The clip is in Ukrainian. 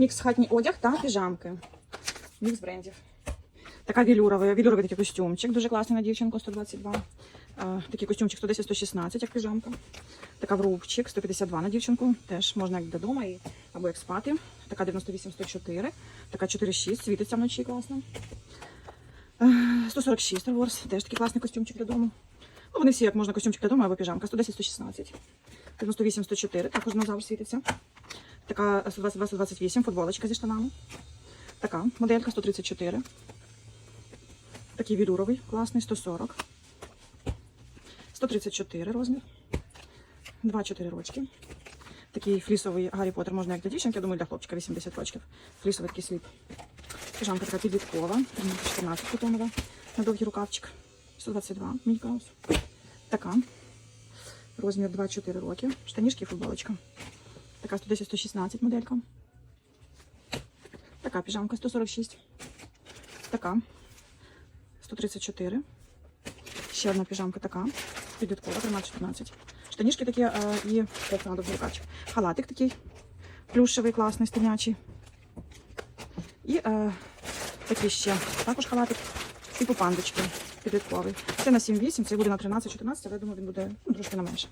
мікс хатній одяг та піжамки. Мікс брендів. Така вілюрова, вілюровий такий костюмчик, дуже класний на дівчинку, 122. Е, такий костюмчик 110-116, як піжамка. Така врубчик, 152 на дівчинку. Теж можна як додому і, або як спати. Така 98-104. Така 4,6, світиться вночі класно. Е, 146 Star Wars, теж такий класний костюмчик для дому. Ну, вони всі як можна костюмчик для дому або піжамка. 110-116. 98-104, також динозавр світиться. Така 122-128, футболочка зі штанами. Така моделька 134. Такий вілюровий, класний, 140. 134 розмір. 2-4 рочки. Такий флісовий Гаррі Поттер можна як для дівчинки, я думаю, для хлопчика 80 років. Флісовий такий сліп. Піжамка така підліткова, 14 котонова, на довгий рукавчик. 122 Мількаус. Така. Розмір 2-4 роки. Штанішки і футболочка. Така 110-116 моделька. Така піжамка 146. Така 134. Ще одна піжамка така. Підліткова, 13-14. Штанішки такі е, і надо рукавчик. Халатик такий плюшевий, класний, стенячий. І е, такий ще також халатик. Типу пандочки підлітковий. Це на 7-8, це буде на 13-14, але я думаю, він буде ну, трошки на менше.